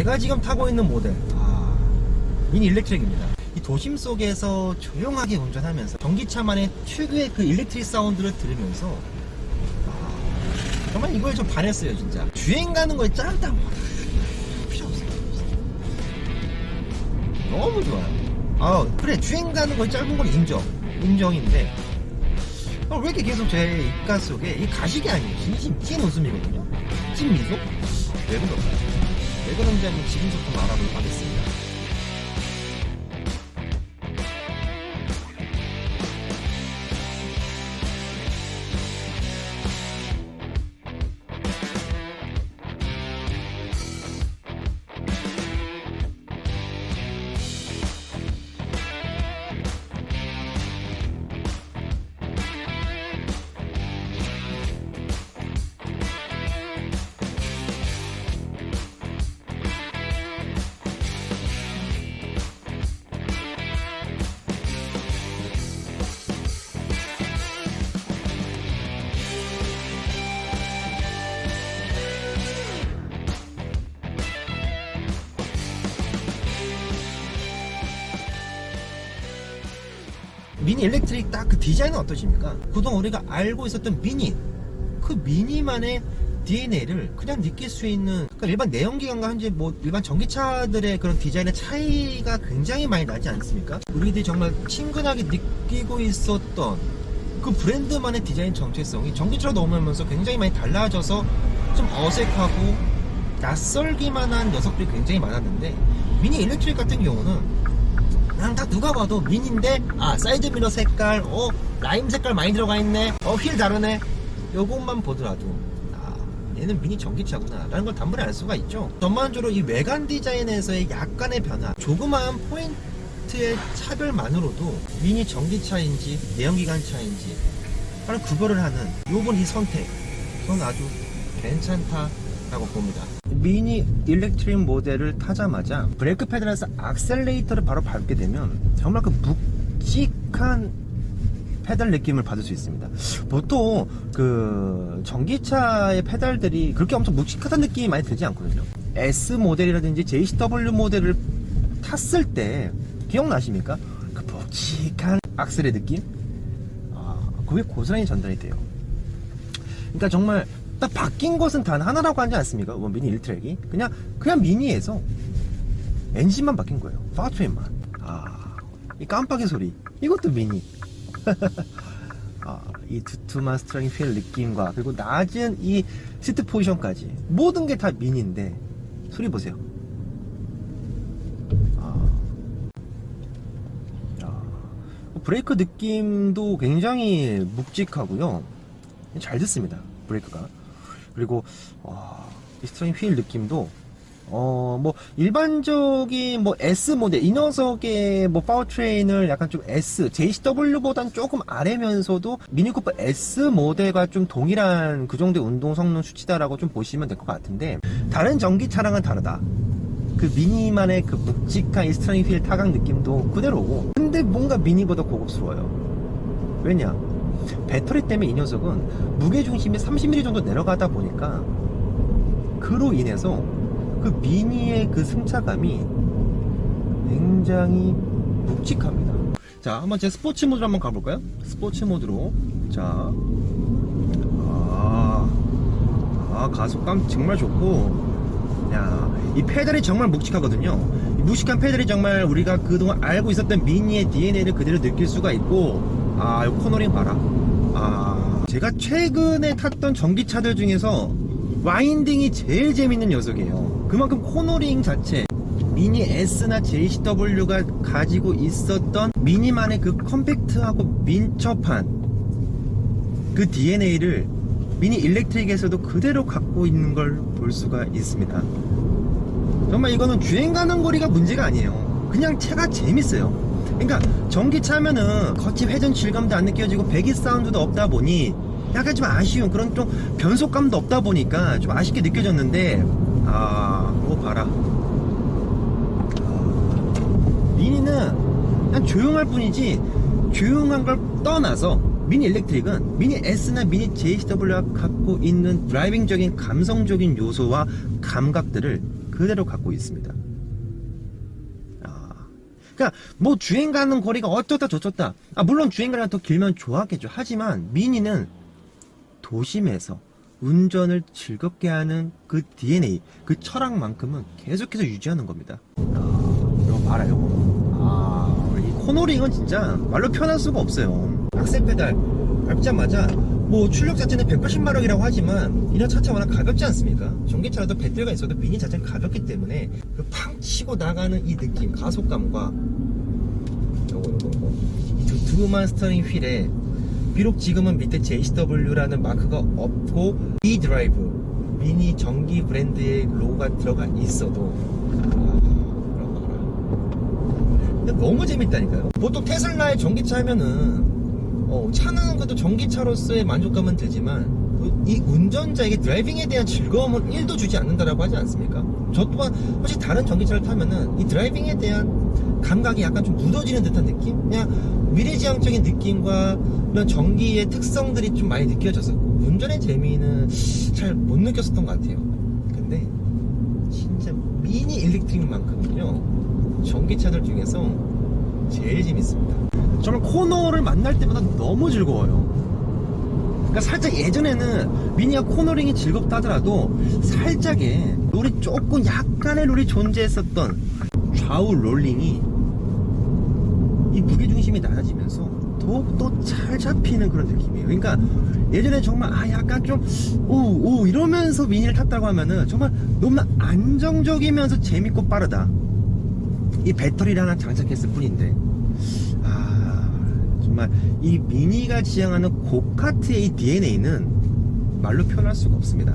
제가 지금 타고 있는 모델 아, 미니 일렉트릭입니다. 이 도심 속에서 조용하게 운전하면서 전기차만의 특유의 그 일렉트릭 사운드를 들으면서 아, 정말 이거에 좀 반했어요 진짜. 주행 가는 거에 짬땀 필요 없어요. 너무 좋아요. 아 그래 주행 가는 거에 짧은 건 인정 인정인데 어, 왜 이렇게 계속 제 입가 속에 이 가식이 아니에요. 진심 찐 웃음이거든요. 찐 미소? 왜 그럴까요? 왜 그런지 한번 지금부터 알아보도록 하겠습니다. 미니 일렉트릭 딱 그 디자인은 어떠십니까? 그동안 우리가 알고 있었던 미니 그 미니만의 DNA를 그냥 느낄 수 있는 그러니까 일반 내연기관과 현재 뭐 일반 전기차들의 그런 디자인의 차이가 굉장히 많이 나지 않습니까? 우리들이 정말 친근하게 느끼고 있었던 그 브랜드만의 디자인 정체성이 전기차로 넘어오면서 굉장히 많이 달라져서 좀 어색하고 낯설기만 한 녀석들이 굉장히 많았는데 미니 일렉트릭 같은 경우는 그냥 다 누가 봐도 미니인데 아 사이드 미러 색깔 어 라임 색깔 많이 들어가 있네. 어 휠 다르네. 요것만 보더라도 아 얘는 미니 전기차구나. 라는 걸 단번에 알 수가 있죠. 전반적으로 이 외관 디자인에서의 약간의 변화 조그마한 포인트의 차별만으로도 미니 전기차인지 내연기관차인지 바로 구별을 하는 요번 이 선택. 저는 아주 괜찮다 라고 봅니다 미니 일렉트릭 모델을 타자마자 브레이크 페달에서 악셀레이터를 바로 밟게 되면 정말 그 묵직한 페달 느낌을 받을 수 있습니다. 보통 그 전기차의 페달들이 그렇게 엄청 묵직하다는 느낌이 많이 들지 않거든요. S 모델이라든지 JCW 모델을 탔을 때 기억나십니까? 그 묵직한 악셀의 느낌? 아, 그게 고스란히 전달이 돼요. 그러니까 정말 딱 바뀐 것은 단 하나라고 하지 않습니까? 미니 1트랙이 그냥 그냥 미니에서 엔진만 바뀐 거예요. 파트웨인만. 아, 이 깜빡이 소리. 이것도 미니. 아, 이 두툼한 스트링 휠 느낌과 그리고 낮은 이 시트 포지션까지 모든 게 다 미니인데 소리 보세요. 아, 야, 브레이크 느낌도 굉장히 묵직하고요. 잘 듣습니다. 브레이크가. 그리고 와, 이 스트링 휠 느낌도 어 뭐 일반적인 뭐 S 모델 이 녀석의 뭐 파워트레인을 약간 좀 S JCW보단 조금 아래면서도 미니쿠퍼 S 모델과 좀 동일한 그 정도의 운동 성능 수치다라고 좀 보시면 될 것 같은데 다른 전기차랑은 다르다. 그 미니만의 그 묵직한 이 스트링 휠 타각 느낌도 그대로고 근데 뭔가 미니보다 고급스러워요. 왜냐? 배터리 때문에 이 녀석은 무게중심이 30mm 정도 내려가다 보니까 그로 인해서 그 미니의 그 승차감이 굉장히 묵직합니다. 자, 한번 제 스포츠 모드로 한번 가볼까요? 스포츠 모드로. 자. 아, 아 가속감 정말 좋고. 야, 이 페달이 정말 묵직하거든요. 이 묵직한 페달이 정말 우리가 그동안 알고 있었던 미니의 DNA를 그대로 느낄 수가 있고, 아, 이 코너링 봐라. 아, 제가 최근에 탔던 전기차들 중에서 와인딩이 제일 재밌는 녀석이에요. 그만큼 코너링 자체, 미니 S나 JCW가 가지고 있었던 미니만의 그 컴팩트하고 민첩한 그 DNA를 미니 일렉트릭에서도 그대로 갖고 있는 걸 볼 수가 있습니다. 정말 이거는 주행 가는 거리가 문제가 아니에요. 그냥 차가 재밌어요. 그러니까 전기차면은 겉이 회전 질감도 안 느껴지고 배기 사운드도 없다 보니 약간 좀 아쉬운 그런 좀 변속감도 없다 보니까 좀 아쉽게 느껴졌는데 아, 뭐 봐라. 아, 미니는 그냥 조용할 뿐이지 조용한 걸 떠나서 미니 일렉트릭은 미니 S나 미니 JCW가 갖고 있는 드라이빙적인 감성적인 요소와 감각들을 그대로 갖고 있습니다. 아, 그러니까 뭐 주행 가는 거리가 어쩌다 저쩌다. 아 물론 주행 거리가 더 길면 좋았겠죠. 하지만 미니는 도심에서 운전을 즐겁게 하는 그 DNA, 그 철학만큼은 계속해서 유지하는 겁니다. 아, 이거 봐라요. 아, 이 코너링은 진짜 말로 표현할 수가 없어요. 악셀 페달 밟자마자 뭐 출력 자체는 180마력이라고 하지만 이런 차차 워낙 가볍지 않습니까? 전기차라도 배터리가 있어도 미니 자체는 가볍기 때문에 그팡 치고 나가는 이 느낌, 가속감과 이 두툼한 스터링 휠에 비록 지금은 밑에 JCW라는 마크가 없고 E 드라이브 미니 전기 브랜드의 로고가 들어가 있어도 아, 너무 재밌다니까요. 보통 테슬라의 전기차 하면은 어, 차는 그래도 전기차로서의 만족감은 들지만 그이 운전자에게 드라이빙에 대한 즐거움은 1도 주지 않는다라고 하지 않습니까? 저 또한 혹시 다른 전기차를 타면은 이 드라이빙에 대한 감각이 약간 좀 묻어지는 듯한 느낌? 그냥 미래지향적인 느낌과 이런 전기의 특성들이 좀 많이 느껴졌었고 운전의 재미는 잘 못 느꼈었던 것 같아요. 근데 진짜 미니 일렉트릭만큼은요 전기차들 중에서 제일 재밌습니다. 정말 코너를 만날 때마다 너무 즐거워요. 그러니까 살짝 예전에는 미니가 코너링이 즐겁다 하더라도 살짝의 롤이 조금 약간의 롤이 존재했었던 좌우 롤링이 이 무게중심이 낮아지면서 더욱더 잘 잡히는 그런 느낌이에요. 그러니까 예전에 정말 아 약간 좀 오오 이러면서 미니를 탔다고 하면은 정말 너무나 안정적이면서 재밌고 빠르다. 이 배터리를 하나 장착했을 뿐인데 아 정말 이 미니가 지향하는 고카트의 이 DNA는 말로 표현할 수가 없습니다.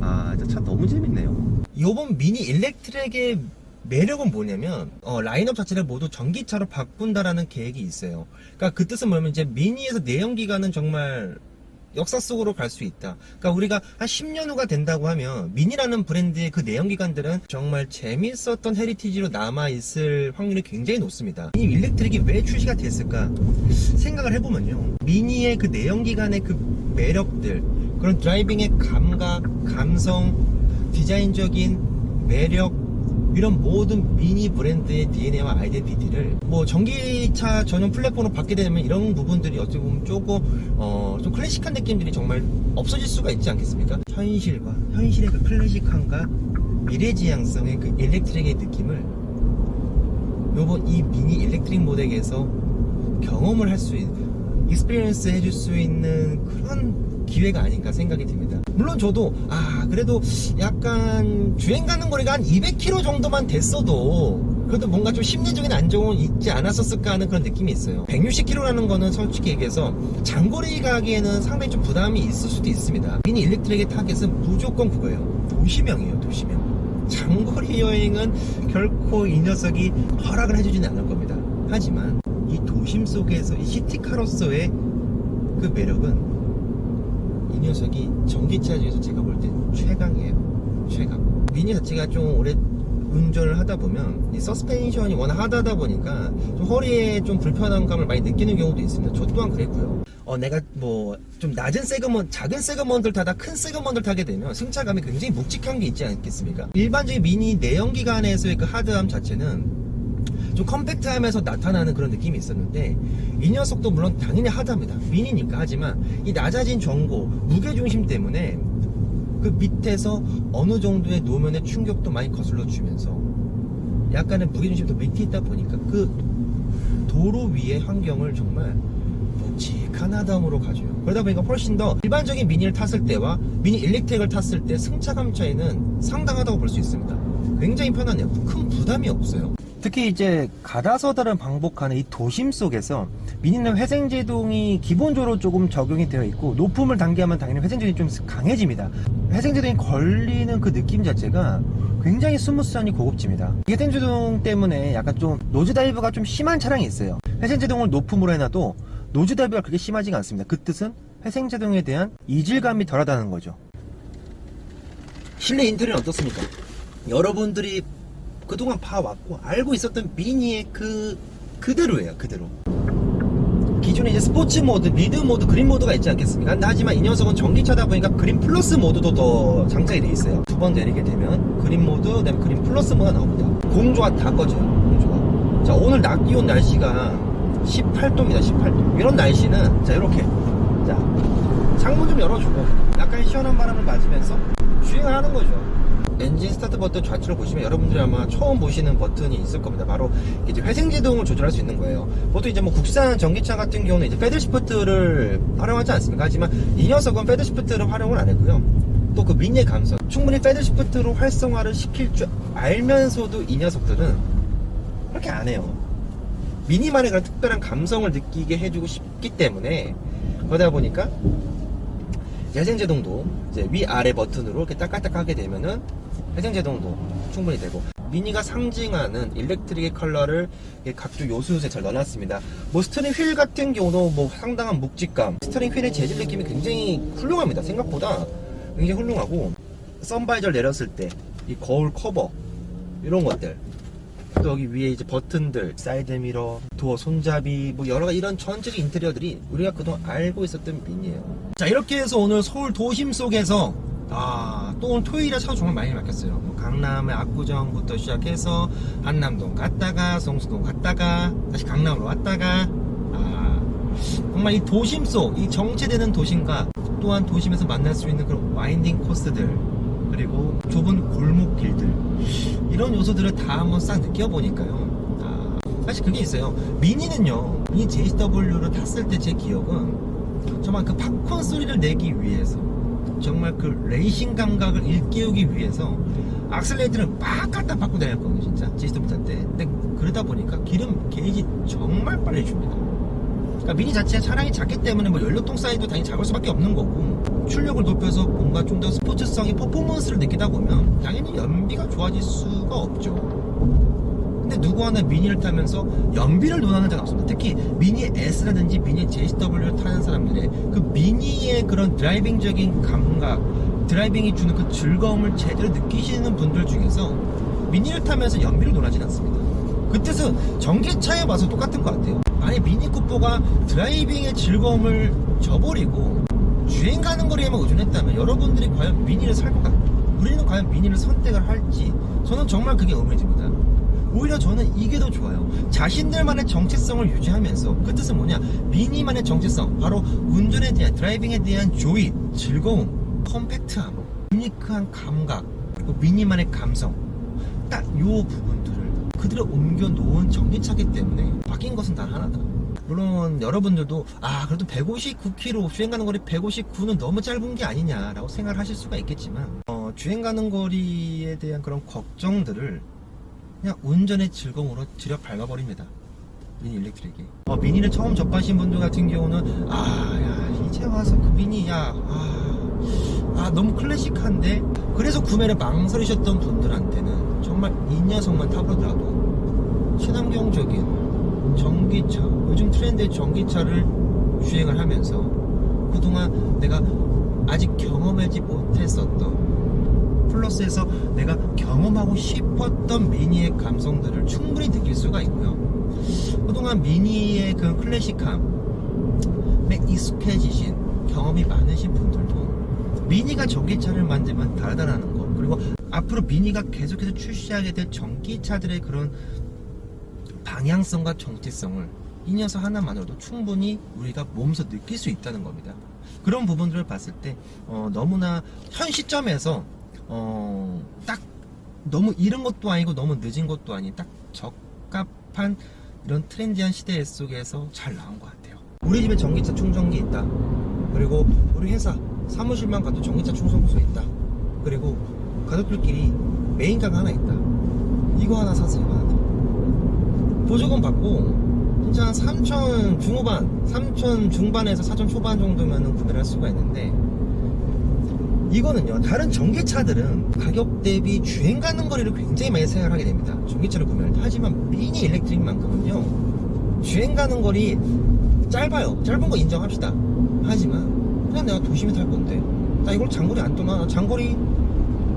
아, 진짜 차 너무 재밌네요. 이번 미니 일렉트릭의 매력은 뭐냐면 어, 라인업 자체를 모두 전기차로 바꾼다라는 계획이 있어요. 그러니까 그 뜻은 뭐냐면 이제 미니에서 내연기관은 정말 역사 속으로 갈 수 있다. 그러니까 우리가 한 10년 후가 된다고 하면 미니라는 브랜드의 그 내연기관들은 정말 재밌었던 헤리티지로 남아 있을 확률이 굉장히 높습니다. 이 일렉트릭이 왜 출시가 됐을까 생각을 해보면요. 미니의 그 내연기관의 그 매력들, 그런 드라이빙의 감각, 감성, 디자인적인 매력 이런 모든 미니 브랜드의 DNA와 아이덴티티를 뭐 전기차 전용 플랫폼으로 받게 되면 이런 부분들이 어떻게 보면 조금 어 좀 클래식한 느낌들이 정말 없어질 수가 있지 않겠습니까? 현실과 현실의 그 클래식함과 미래지향성의 그 일렉트릭의 느낌을 요번 이 미니 일렉트릭 모델에서 경험을 할 수 있는 익스피리언스 해줄 수 있는 그런 기회가 아닌가 생각이 듭니다. 물론 저도 아 그래도 약간 주행 가는 거리가 한 200km 정도만 됐어도 그래도 뭔가 좀 심리적인 안정은 있지 않았었을까 하는 그런 느낌이 있어요. 160km라는 거는 솔직히 얘기해서 장거리 가기에는 상당히 좀 부담이 있을 수도 있습니다. 미니 일렉트릭의 타겟은 무조건 그거예요. 도시명이에요, 도시명. 장거리 여행은 결코 이 녀석이 허락을 해주지는 않을 겁니다. 하지만 이 도심 속에서 이 시티카로서의 그 매력은 이 녀석이 전기차 중에서 제가 볼땐 최강이에요. 최강. 미니 자체가 좀 오래 운전을 하다 보면 이 서스펜션이 워낙 하다다 보니까 좀 허리에 좀 불편한 감을 많이 느끼는 경우도 있습니다. 저 또한 그랬고요. 어, 내가 뭐 좀 낮은 세그먼, 작은 세그먼들 타다 큰 세그먼들 타게 되면 승차감이 굉장히 묵직한 게 있지 않겠습니까? 일반적인 미니 내연기관에서의 그 하드함 자체는 좀 컴팩트하면서 나타나는 그런 느낌이 있었는데 이 녀석도 물론 당연히 하드합니다. 미니니까. 하지만 이 낮아진 전고 무게중심 때문에 그 밑에서 어느 정도의 노면의 충격도 많이 거슬러 주면서 약간의 무게중심도 밑에 있다 보니까 그 도로 위의 환경을 정말 묵직한 하담으로 가져요. 그러다 보니까 훨씬 더 일반적인 미니를 탔을 때와 미니 일렉트릭을 탔을 때 승차감 차이는 상당하다고 볼 수 있습니다. 굉장히 편하네요. 큰 부담이 없어요 특히 이제 가다서다를 반복하는 이 도심 속에서 미니는 회생제동이 기본적으로 조금 적용이 되어 있고 높음을 단계하면 당연히 회생제동이 좀 강해집니다. 회생제동이 걸리는 그 느낌 자체가 굉장히 스무스하니 고급집니다. 이 회생제동 때문에 약간 좀 노즈 다이브가 좀 심한 차량이 있어요. 회생제동을 높음으로 해놔도 노즈 다이브가 그렇게 심하지가 않습니다. 그 뜻은 회생제동에 대한 이질감이 덜하다는 거죠. 실내 인테리어는 어떻습니까? 여러분들이 그동안 봐왔고 알고 있었던 미니의 그 그대로예요 그대로 기존에 이제 스포츠 모드, 미드 모드, 그린 모드가 있지 않겠습니까? 하지만 이 녀석은 전기차다 보니까 그린 플러스 모드도 더 장착이 돼 있어요. 두 번 내리게 되면 그린 모드, 그다음에 그린 플러스 모드가 나옵니다. 공조가 다 꺼져요. 공조가. 자 오늘 낮 기온 날씨가 18도입니다. 18도. 이런 날씨는 자 이렇게 자 창문 좀 열어주고 약간 시원한 바람을 맞으면서 주행을 하는 거죠. 엔진 스타트 버튼 좌측을 보시면 여러분들이 아마 처음 보시는 버튼이 있을 겁니다. 바로 이제 회생 제동을 조절할 수 있는 거예요. 보통 이제 뭐 국산 전기차 같은 경우는 이제 패들 시프트를 활용하지 않습니까? 하지만 이 녀석은 패들 시프트를 활용을 안 했고요. 또그 미니의 감성, 충분히 패들 시프트로 활성화를 시킬 줄 알면서도 이 녀석들은 그렇게 안 해요. 미니만의 그런 특별한 감성을 느끼게 해주고 싶기 때문에 그러다 보니까 회생제동도 이제 위아래 버튼으로 이렇게 딱딱딱 하게 되면은 회생제동도 충분히 되고 미니가 상징하는 일렉트릭의 컬러를 각종 요소요소에 잘 넣어놨습니다. 뭐 스트링 휠 같은 경우도 뭐 상당한 묵직감, 스트링 휠의 재질 느낌이 굉장히 훌륭합니다. 생각보다 굉장히 훌륭하고 선바이저를 내렸을 때 이 거울 커버 이런 것들 또 여기 위에 이제 버튼들, 사이드 미러, 도어 손잡이, 뭐 여러 가지 이런 전체적인 인테리어들이 우리가 그동안 알고 있었던 미니예요. 자 이렇게 해서 오늘 서울 도심 속에서 아, 또 오늘 토요일에 차 정말 많이 막혔어요. 뭐 강남의 압구정부터 시작해서 한남동 갔다가 성수동 갔다가 다시 강남으로 왔다가 아, 정말 이 도심 속, 이 정체되는 도심과 또한 도심에서 만날 수 있는 그런 와인딩 코스들 그리고 좁은 골목길들 이런 요소들을 다 한번 싹 느껴보니까요. 아, 사실 그게 있어요. 미니는요, 이 JW를 탔을 때 제 기억은 정말 그 팝콘 소리를 내기 위해서 정말 그 레이싱 감각을 일깨우기 위해서 악셀레이터를 막 갖다 바꾸고 다녔거든요, 진짜. JW 탈 때. 근데 그러다 보니까 기름 게이지 정말 빨리 줍니다. 그러니까 미니 자체가 차량이 작기 때문에 뭐 연료통 사이즈도 당연히 작을 수밖에 없는 거고 출력을 높여서 뭔가 좀 더 스포츠성의 퍼포먼스를 느끼다 보면 당연히 연비가 좋아질 수가 없죠. 근데 누구 하나 미니를 타면서 연비를 논하는 자가 없습니다. 특히 미니 S라든지 미니 JW를 타는 사람들의 그 미니의 그런 드라이빙적인 감각, 드라이빙이 주는 그 즐거움을 제대로 느끼시는 분들 중에서 미니를 타면서 연비를 논하진 않습니다. 그 뜻은 전기차에 와서 똑같은 것 같아요. 만약 미니 쿠퍼가 드라이빙의 즐거움을 저버리고 주행 가는 거리에만 의존했다면 여러분들이 과연 미니를 살것 같고 우리는 과연 미니를 선택을 할지 저는 정말 그게 의문이 듭니다. 오히려 저는 이게 더 좋아요. 자신들만의 정체성을 유지하면서 그 뜻은 뭐냐? 미니만의 정체성, 바로 운전에 대한 드라이빙에 대한 조이, 즐거움, 컴팩트함, 유니크한 감각, 그리고 미니만의 감성, 딱 요 부분들을 그대로 옮겨 놓은 전기차기 때문에 바뀐 것은 단 하나다. 물론 여러분들도 아 그래도 159km 주행 가는 거리 159는 너무 짧은 게 아니냐라고 생각을 하실 수가 있겠지만 어, 주행 가는 거리에 대한 그런 걱정들을 그냥 운전의 즐거움으로 들여 밟아버립니다. 미니 일렉트릭이. 어, 미니를 처음 접하신 분들 같은 경우는 아, 야, 이제 와서 그 미니, 야, 아, 아, 너무 클래식한데? 그래서 구매를 망설이셨던 분들한테는 정말 이 녀석만 타보더라도 친환경적인 전기차, 요즘 트렌드의 전기차를 주행을 하면서 그동안 내가 아직 경험하지 못했었던 플러스에서 내가 경험하고 싶었던 미니의 감성들을 충분히 느낄 수가 있고요. 그동안 미니의 그 클래식함에 익숙해지신 경험이 많으신 분들도 미니가 전기차를 만들면 다르다는 거 그리고 앞으로 미니가 계속해서 출시하게 될 전기차들의 그런 방향성과 정체성을 이 녀석 하나만으로도 충분히 우리가 몸소 느낄 수 있다는 겁니다. 그런 부분들을 봤을 때 어, 너무나 현 시점에서 어, 딱 너무 이른 것도 아니고 너무 늦은 것도 아닌 딱 적합한 이런 트렌디한 시대 속에서 잘 나온 것 같아요. 우리 집에 전기차 충전기 있다. 그리고 우리 회사 사무실만 가도 전기차 충전소 있다. 그리고 가족들끼리 메인카가 하나 있다. 이거 하나 사세요. 하나. 보조금 받고 진짜 한 3천 중후반, 3천 중반에서 4천 초반 정도면 구매를 할 수가 있는데 이거는요 다른 전기차들은 가격 대비 주행 가는 거리를 굉장히 많이 생각을 하게 됩니다. 전기차를 구매할 때. 하지만 미니 일렉트릭만큼은요 주행 가는 거리 짧아요. 짧은 거 인정합시다. 하지만 그냥 내가 도심에 탈 건데 나 이걸 장거리 안 떠나? 나 장거리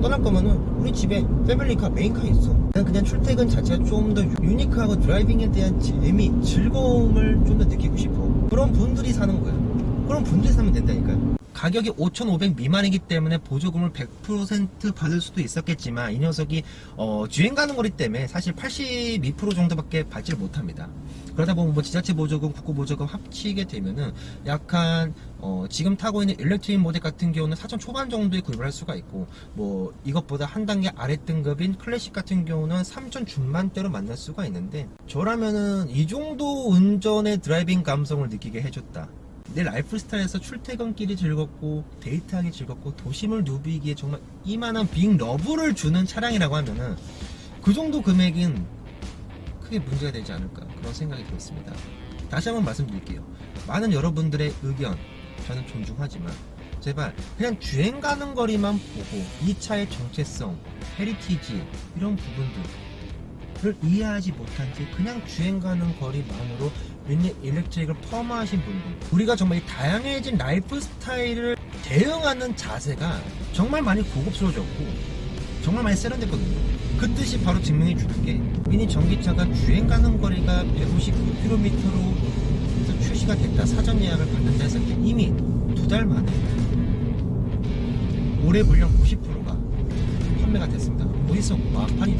떠날 거면은 우리 집에 패밀리카 메인카 있어. 그냥, 그냥 출퇴근 자체가 좀 더 유니크하고 드라이빙에 대한 재미 즐거움을 좀 더 느끼고 싶어. 그런 분들이 사는 거야. 그런 분들이 사면 된다니까요 가격이 5,500 미만이기 때문에 보조금을 100% 받을 수도 있었겠지만 이 녀석이 어, 주행 가는 거리 때문에 사실 82% 정도밖에 받지를 못합니다. 그러다 보면 뭐 지자체 보조금, 국고 보조금 합치게 되면은 약한 어, 지금 타고 있는 일렉트릭 모델 같은 경우는 4천 초반 정도에 구입을 할 수가 있고 뭐 이것보다 한 단계 아래 등급인 클래식 같은 경우는 3천 중반대로 만날 수가 있는데 저라면은 이 정도 운전의 드라이빙 감성을 느끼게 해줬다. 내 라이프 스타일에서 출퇴근길이 즐겁고 데이트하기 즐겁고 도심을 누비기에 정말 이만한 빅 러브를 주는 차량이라고 하면은 그 정도 금액은 크게 문제가 되지 않을까 그런 생각이 들었습니다. 다시 한번 말씀드릴게요. 많은 여러분들의 의견 저는 존중하지만 제발 그냥 주행 가는 거리만 보고 이 차의 정체성, 헤리티지 이런 부분들을 이해하지 못한 채 그냥 주행 가는 거리만으로 일렉트릭을 폄하하신 분들. 우리가 정말 이 다양해진 라이프 스타일을 대응하는 자세가 정말 많이 고급스러워졌고 정말 많이 세련됐거든요. 그 뜻이 바로 증명해 주는 게 미니 전기차가 주행 가는 거리가 159km로 출시가 됐다. 사전 예약을 받는다 때 이미 두 달 만에 올해 물량 90%가 판매가 됐습니다. 어디서 마판이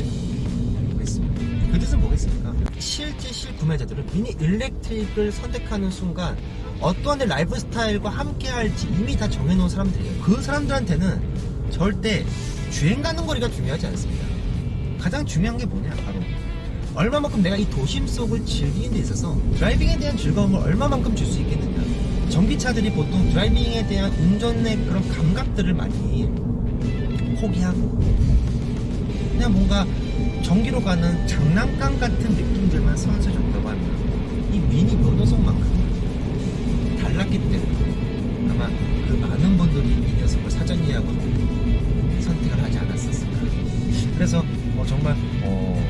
됐습니다 그 뜻은 뭐겠습니까? 실제 실구매자들은 미니 일렉트릭을 선택하는 순간 어떠한 내 라이프 스타일과 함께 할지 이미 다 정해놓은 사람들이에요. 그 사람들한테는 절대 주행 가는 거리가 중요하지 않습니다. 가장 중요한 게 뭐냐? 바로 얼마만큼 내가 이 도심 속을 즐기는 데 있어서 드라이빙에 대한 즐거움을 얼마만큼 줄 수 있겠느냐. 전기차들이 보통 드라이빙에 대한 운전의 그런 감각들을 많이 포기하고 그냥 뭔가 전기로 가는 장난감 같은 느낌들만 선사해줬다고 하면 이 미니 요 녀석만큼 달랐기 때문에 아마 그 많은 분들이 이 녀석을 사전 예약으로 선택을 하지 않았었을까. 그래서 어, 정말 어,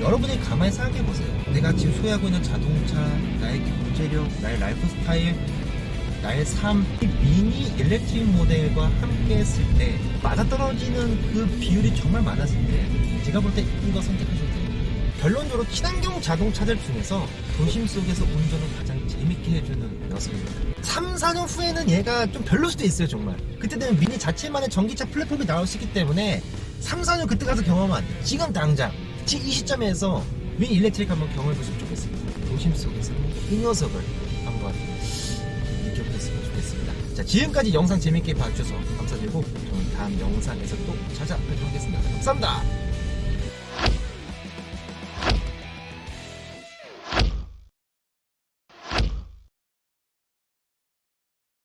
여러분이 가만히 생각해 보세요. 내가 지금 소유하고 있는 자동차 나의 경제력 나의 라이프 스타일 나의 삶, 이 미니 일렉트릭 모델과 함께 했을 때 맞아떨어지는 그 비율이 정말 많았을 때 제가 볼 때 이거 선택하셔도 돼요. 결론적으로 친환경 자동차들 중에서 도심 속에서 운전을 가장 재밌게 해주는 녀석입니다. 3, 4년 후에는 얘가 좀 별로일 수도 있어요, 정말. 그때 되면 미니 자체만의 전기차 플랫폼이 나올 수 있기 때문에 3, 4년 그때 가서 돼. 지금 당장, 지금 이 시점에서 미니 일렉트릭 한번 경험해보시면 좋겠습니다. 도심 속에서 이 녀석을 한번 느껴보셨으면 좋겠습니다. 자, 지금까지 영상 재밌게 봐주셔서 감사드리고 저는 다음 영상에서 또 찾아뵙도록 하겠습니다. 감사합니다.